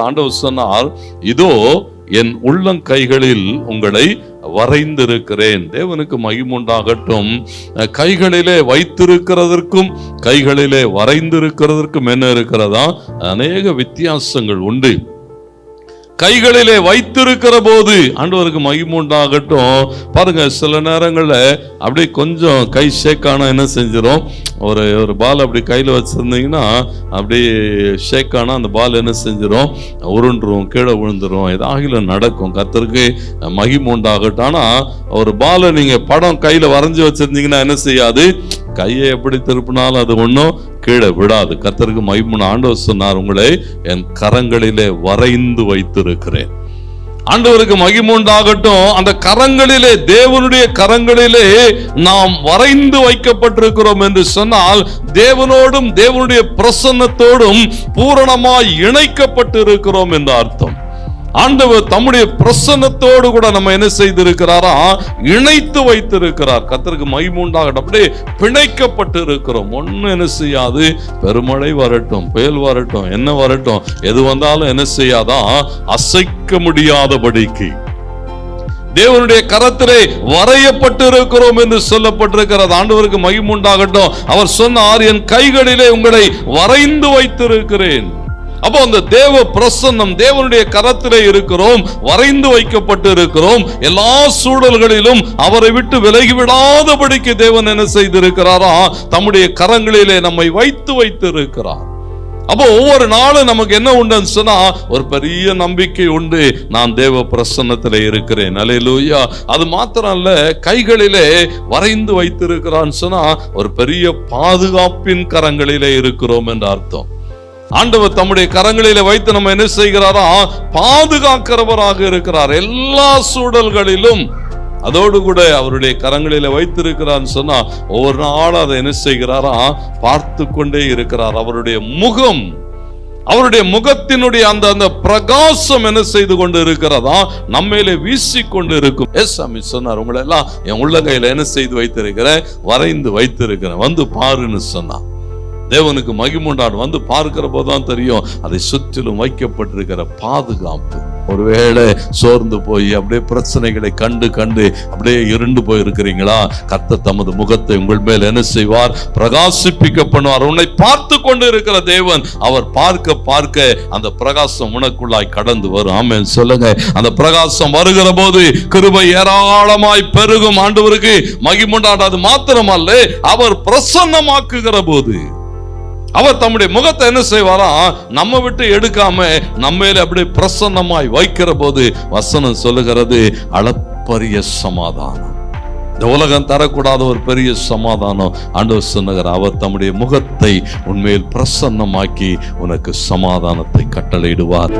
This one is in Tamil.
ஆண்டவர் சொன்னால் இதோ என் உள்ளங்கைகளில் உங்களை வரைந்திருக்கிறேன். தேவனுக்கு மகிமுண்டாகட்டும் கைகளிலே வைத்திருக்கிறதற்கும் கைகளிலே வரைந்திருக்கிறதற்கும் என்ன இருக்கிறதா? அநேக வித்தியாசங்கள் உண்டு. கைகளிலே வைத்திருக்கிற போது ஆண்டவருக்கு மகிமுண்டாகட்டும் பாருங்க சில நேரங்களில் அப்படியே கொஞ்சம் கை ஷேக்கானா என்ன செஞ்சிடும் ஒரு ஒரு பால் அப்படி கையில் வச்சுருந்தீங்கன்னா அப்படியே ஷேக்கானா அந்த பால் என்ன செஞ்சிடும் உருண்டுரும் கீழே விழுந்துரும். ஏதாகில நடக்கும். கத்தருக்கு மகிமுண்டாகட்டும் ஆனால் ஒரு பாலை நீங்கள் படம் கையில் வரைஞ்சி வச்சுருந்தீங்கன்னா என்ன செய்யாது? கையை எப்படி திருப்பினாலும் அது ஒன்றும் கீழே விடாது கத்தருக்கு மைமுன் ஆண்டவர் சொன்னார் உங்களை என் கரங்களிலே வரைந்து வைத்திருக்கிறேன். ஆண்டவருக்கு மகிமுண்டாகட்டும் அந்த கரங்களிலே தேவனுடைய கரங்களிலே நாம் வரைந்து வைக்கப்பட்டிருக்கிறோம் என்று சொன்னால் தேவனோடும் தேவனுடைய பிரசன்னத்தோடும் பூரணமாய் இணைக்கப்பட்டு இருக்கிறோம் என்று அர்த்தம். ஆண்டவர் தம்முடைய பிரசன்னத்தோடு கூட நம்ம என்ன செய்திருக்கிறாரா? இணைத்து வைத்திருக்கிறார். கத்தருக்கு மைமூண்டாக அப்படியே பிணைக்கப்பட்டு இருக்கிறோம் ஒண்ணு என்ன செய்யாது? பெருமழை வரட்டும் புயல் வரட்டும் என்ன வரட்டும் எது வந்தாலும் என்ன செய்யாதான் அசைக்க முடியாதபடிக்கு. தேவனுடைய கரத்திலே வரையப்பட்டு இருக்கிறோம் என்று சொல்லப்பட்டிருக்கிறது. ஆண்டவருக்கு மகிமுண்டாகட்டும் அவர் சொன்னார் என் கைகளிலே உங்களை வரைந்து வைத்திருக்கிறேன். அப்போ அந்த தேவ பிரசன்னம் தேவனுடைய கரத்திலே இருக்கிறோம் வரைந்து வைக்கப்பட்டு இருக்கிறோம் எல்லா சூழல்களிலும் அவரை விட்டு விலகி விடாதபடிக்கு தேவன் என்ன செய்திருக்கிறாரா? தம்முடைய கரங்களிலே நம்மை வைத்து வைத்து இருக்கிறார் அப்போ ஒவ்வொரு நாளும் நமக்கு என்ன உண்டுன்னு சொன்னா ஒரு பெரிய நம்பிக்கை உண்டு. நான் தேவ பிரசன்னத்தில் இருக்கிறேன். அலையிலூயா அது மாத்திரம் இல்ல கைகளிலே வரைந்து வைத்திருக்கிறான்னு சொன்னா ஒரு பெரிய பாதுகாப்பின் கரங்களிலே இருக்கிறோம் என்று அர்த்தம். ஆண்டவர் தம்முடைய கரங்களில வைத்து நம்ம என்ன செய்கிறாரா? பாதுகாக்கிறவராக இருக்கிறார். எல்லா சூழல்களிலும் அதோடு கூட அவருடைய கரங்களில வைத்திருக்கிறான்னு சொன்னா ஒவ்வொரு நாளும் அதை என்ன செய்கிறாரா? பார்த்து கொண்டே இருக்கிறார். அவருடைய முகம் அவருடைய முகத்தினுடைய அந்த அந்த பிரகாசம் என்ன செய்து கொண்டு இருக்கிறதா? நம்மையில வீசிக்கொண்டு இருக்கும். எஸ் சாமி சொன்னார் உங்களை எல்லாம் என் உள்ளங்கையில என்ன செய்து வைத்திருக்கிறேன்? வரைந்து வைத்திருக்கிறேன். வந்து பாருன்னு சொன்னான் தேவனுக்கு மகிமுண்டான் வந்து பார்க்கிற போதுதான் தெரியும். அதை சுற்றிலும் வைக்கப்பட்டிருக்கிற பாதுகாப்பு. ஒருவேளை சோர்ந்து போய் அப்படியே பிரச்சனைகளை கண்டு கண்டு அப்படியே இருண்டு போயிருக்கிறீங்களா? கத்த தமது முகத்தை உங்கள் மேல் என்ன செய்வார்? பிரகாசிப்பிக்க பண்ணுவார் உன்னை பார்த்து கொண்டு இருக்கிற தேவன் அவர் பார்க்க பார்க்க அந்த பிரகாசம் உனக்குள்ளாய் கடந்து வரும். ஆமேன். சொல்லுங்க. அந்த பிரகாசம் வருகிற போது கிருபை ஏராளமாய் பெருகும். ஆண்டவருக்கு மகிமுண்டாடாது மாத்திரமல்ல அவர் பிரசன்னமாக்குகிற போது அவர் தம்முடைய முகத்தை என்ன செய்வாரா? நம்ம விட்டு எடுக்காம நம்மையில அப்படியே பிரசன்னமாய் வைக்கிற போது வசனம் சொல்லுகிறது அளப்பரிய சமாதானம். இந்த உலகம் தரக்கூடாத ஒரு பெரிய சமாதானம். ஆண்டவர் சொன்னகர் அவர் தம்முடைய முகத்தை உண்மையில் பிரசன்னமாக்கி உனக்கு சமாதானத்தை கட்டளையிடுவார்.